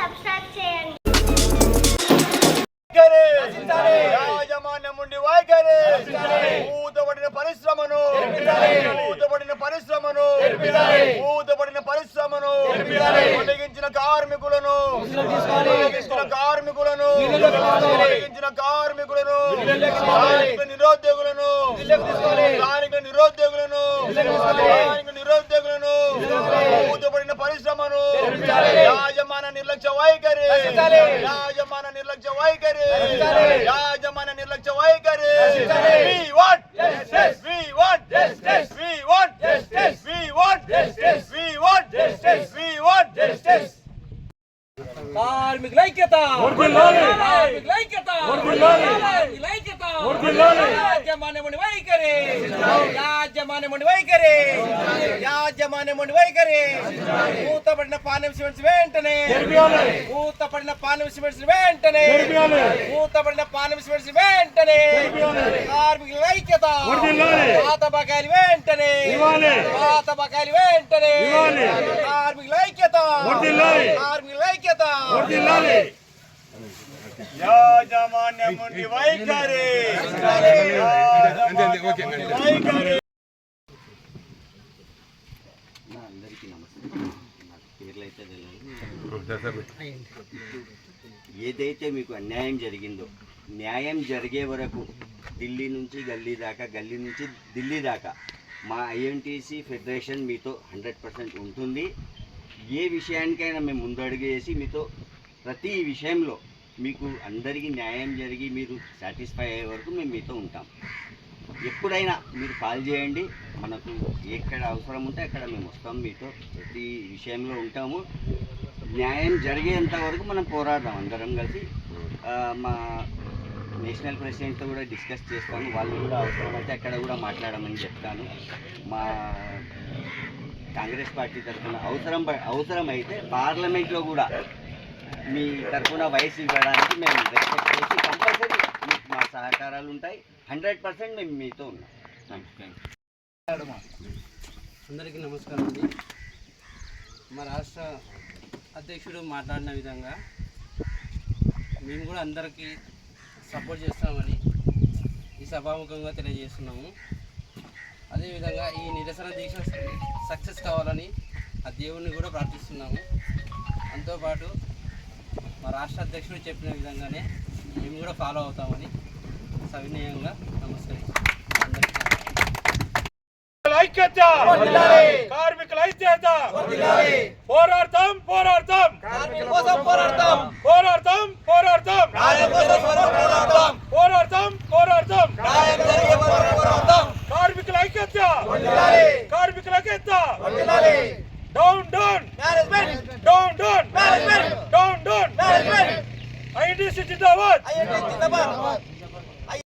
Subscribe చేయండి. ఊతబడిన పరిశ్రమను! ఊతబడిన పరిశ్రమను! ఊతబడిన పరిశ్రమను! తొలగించిన కార్మికులను! తొలగించిన కార్మికులను! తొలగించిన కార్మికులను! నిరుద్యోగులను! నిరుద్యోగులను నిరుద్యోగులను ఊతబడిన పరిశ్రమను యాజమాన నిర్లక్ష్య వైఖరి యాజమాన నిర్లక్ష్య వైఖరి యాజమాన నిర్లక్ష్య వైఖరి. We want justice. We want justice. We want justice. We want justice. కార్మికుల ఐక్యత కార్మికుల ఐక్యత కార్మికుల ఐక్యత యాజమాన్యముని వైఖరి యాజమాన్యముని వైఖరి యాజమాన్యముని వైఖరి. మూతపడిన పానెం సిమెంట్స్ వెంటనే. మూతపడిన పానెం సిమెంట్స్ వెంటనే. మూతపడిన పానెం సిమెంట్స్ వెంటనే. కార్మికుల ఐక్యత. పాత బకాయిలు వెంటనే. పాత బకాయిలు వెంటనే. కార్మికుల ఐక్యత. కార్మికుల ఐక్యత. యాజమాన్యం వైఖరి. వైఖరి. ఏదైతే మీకు అన్యాయం జరిగిందో న్యాయం జరిగే వరకు ఢిల్లీ నుంచి గల్లీ దాకా గల్లీ నుంచి ఢిల్లీ దాకా మా ఐఎన్టీసీ ఫెడరేషన్ మీతో హండ్రెడ్ పర్సెంట్ ఉంటుంది. ఏ విషయానికైనా మేము ముందడుగు వేసి మీతో ప్రతి విషయంలో మీకు అందరికీ న్యాయం జరిగి మీరు సాటిస్ఫై అయ్యే వరకు మేము మీతో ఉంటాం. ఎప్పుడైనా మీరు కాల్ చేయండి. మనకు ఎక్కడ అవసరం ఉంటే అక్కడ మేము వస్తాం మీతో. ప్రతి విషయంలో ఉంటాము. న్యాయం జరిగేంత వరకు మనం పోరాడదాం అందరం కలిసి. మా నేషనల్ ప్రెసిడెంట్తో కూడా డిస్కస్ చేస్తాను. వాళ్ళు కూడా అవసరమైతే అక్కడ కూడా మాట్లాడమని చెప్తాను. మా కాంగ్రెస్ పార్టీ తరఫున అవసరం అవసరమైతే పార్లమెంట్లో కూడా మీ తరఫున వయసు ఇవ్వడానికి మేము రెస్పెక్ట్ చేసి కంపల్సరీ సహకారాలు ఉంటాయి హండ్రెడ్ పర్సెంట్ మేము మీతో ఉన్నాం. అందరికీ నమస్కారం అండి. మా రాష్ట్ర అధ్యక్షుడు మాట్లాడిన విధంగా మేము కూడా అందరికీ సపోర్ట్ చేస్తామని ఈ సభాముఖంగా తెలియజేస్తున్నాము. అదేవిధంగా ఈ నిరసన దీక్ష సక్సెస్ కావాలని ఆ దేవుణ్ణి కూడా ప్రార్థిస్తున్నాము. దాంతోపాటు మా రాష్ట్ర అధ్యక్షుడు చెప్పిన విధంగానే మేము కూడా ఫాలో అవుతామని సవినయంగా కార్మికుల ఐక్యత! పోరాడతాం పోరాడతాం! పోరాడతాం! పోరాడతాం పోరాడతాం! పోరాడతాం! కార్మికుల ఐక్యత! కార్మికుల ఐక్యత! Down down! Down down! Down down! INTC జిందాబాద్!